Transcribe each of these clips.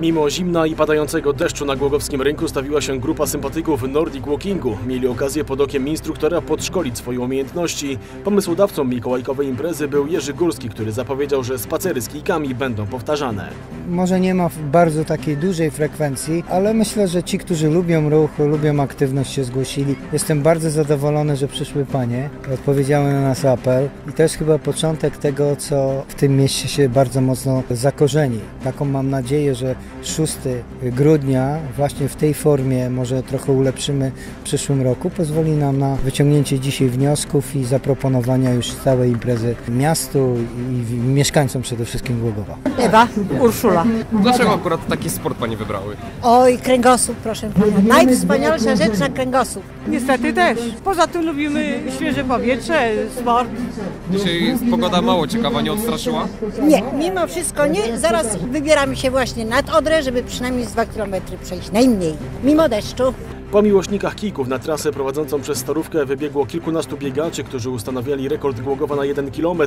Mimo zimna i padającego deszczu na głogowskim rynku stawiła się grupa sympatyków Nordic Walkingu. Mieli okazję pod okiem instruktora podszkolić swoje umiejętności. Pomysłodawcą mikołajkowej imprezy był Jerzy Górski, który zapowiedział, że spacery z kijkami będą powtarzane. Może nie ma bardzo takiej dużej frekwencji, ale myślę, że ci, którzy lubią ruch, lubią aktywność się zgłosili. Jestem bardzo zadowolony, że przyszły panie, odpowiedziały na nasz apel i to jest chyba początek tego, co w tym mieście się bardzo mocno zakorzeni. Taką mam nadzieję, że 6 grudnia właśnie w tej formie może trochę ulepszymy w przyszłym roku, pozwoli nam na wyciągnięcie dzisiaj wniosków i zaproponowania już całej imprezy miastu i mieszkańcom przede wszystkim Głogowa. Ewa, Urszula. Dlaczego akurat taki sport Pani wybrały? Oj, kręgosłup, proszę pana. Najwspanialsza rzecz na kręgosłup. Niestety też. Poza tym lubimy świeże powietrze, sport. Dzisiaj pogoda mało ciekawa, nie odstraszyła? Nie, mimo wszystko nie. Zaraz wybieramy się właśnie nad Odrę, żeby przynajmniej z 2 km przejść, najmniej. Mimo deszczu. Po miłośnikach kijków na trasę prowadzącą przez Starówkę wybiegło kilkunastu biegaczy, którzy ustanawiali rekord Głogowa na 1 km.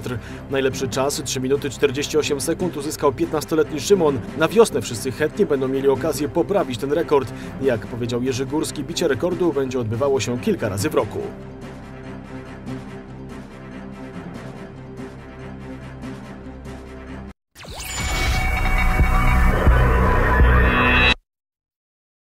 Najlepszy czas 3 minuty 48 sekund uzyskał 15-letni Szymon. Na wiosnę wszyscy chętnie będą mieli okazję poprawić ten rekord. Jak powiedział Jerzy Górski, bicie rekordu będzie odbywało się kilka razy w roku.